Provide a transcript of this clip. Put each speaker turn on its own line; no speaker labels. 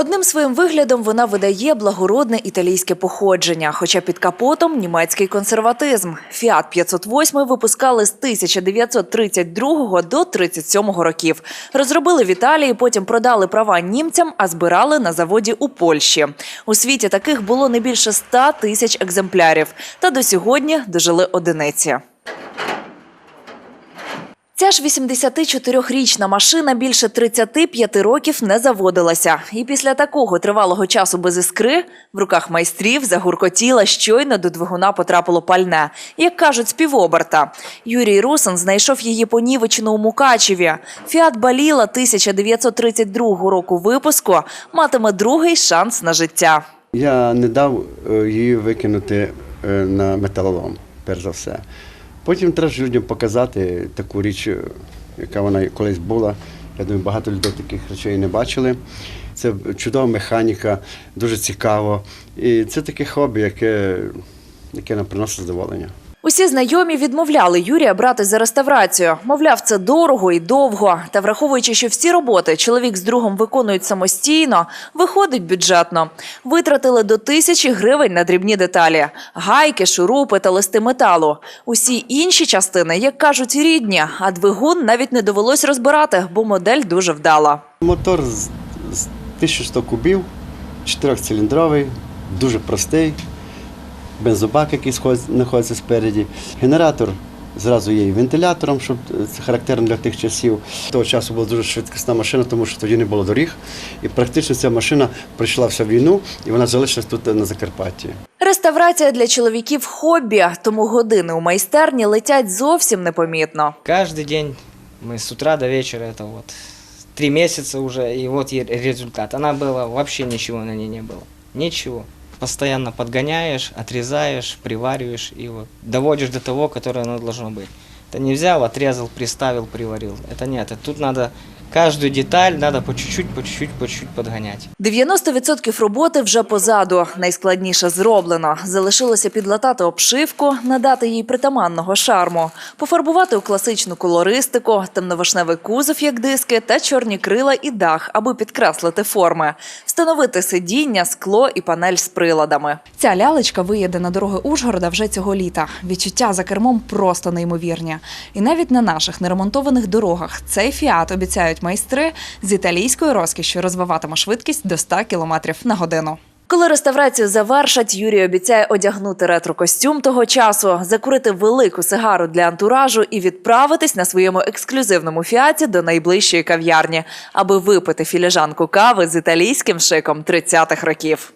Одним своїм виглядом вона видає благородне італійське походження, хоча під капотом німецький консерватизм. Фіат 508 випускали з 1932 до 37 років. Розробили в Італії, потім продали права німцям, а збирали на заводі у Польщі. У світі таких було не більше 100 тисяч екземплярів. Та до сьогодні дожили одиниці. Ця ж 84-річна машина більше 35 років не заводилася. І після такого тривалого часу без іскри в руках майстрів загуркотіла, щойно до двигуна потрапило пальне, як кажуть, з півоберта. Юрій Русин знайшов її понівечену у Мукачеві. Фіат Баліла 1932 року випуску матиме другий шанс на життя.
Я не дав е, її викинути е, на металолом, перш за все. Потім треба людям показати таку річ, яка вона колись була. Я думаю, багато людей таких речей не бачили. Це чудова механіка, дуже цікаво. І це таке хобі, яке, яке нам приносить задоволення.
Усі знайомі відмовляли Юрія брати за реставрацію. Мовляв, це дорого і довго. Та враховуючи, що всі роботи чоловік з другом виконують самостійно, виходить бюджетно. Витратили до тисячі гривень на дрібні деталі: гайки, шурупи та листи металу. Усі інші частини, як кажуть, рідні, а двигун навіть не довелось розбирати, бо модель дуже вдала.
Мотор з, з 1100 кубів, чотирьохциліндровий, дуже простий. Бензобак, який сход- знаходиться спереді. Генератор зразу є і вентилятором, щоб е, це характерно для тих часів. Того часу була дуже швидкісна машина, тому що тоді не було доріг. І практично ця машина пройшла всю війну, і вона залишилась тут е, на Закарпатті.
Реставрація для чоловіків хобі, тому години у майстерні летять зовсім непомітно.
Каждый день мы с утра до вечера, это вот три месяца уже, и вот и результат. Она была, вообще ничего на ней не было. Ничего. Постоянно подгоняешь, отрезаешь, привариваешь и вот доводишь до того, которое оно должно быть. Это не взял, отрезал, приставил, приварил. Это нет, это тут надо каждую деталь, надо по чуть-чуть, по чуть-чуть, по чуть-чуть подгонять.
90% роботи вже позаду. Найскладніше зроблено. Залишилося підлатати обшивку, надати їй притаманного шарму, пофарбувати у класичну колористику, темновишневий кузов, як диски, та чорні крила і дах, аби підкреслити форми, встановити сидіння, скло і панель з приладами.
Ця лялечка виїде на дороги Ужгорода вже цього літа. Відчуття за кермом просто неймовірні. І навіть на наших неремонтованих дорогах цей фіат обіцяють майстри з італійською розкішшю розвиватиме швидкість до 100 км на годину.
Коли реставрацію завершать, Юрій обіцяє одягнути ретро-костюм того часу, закурити велику сигару для антуражу і відправитись на своєму ексклюзивному фіаті до найближчої кав'ярні, аби випити філіжанку кави з італійським шиком 30-х років.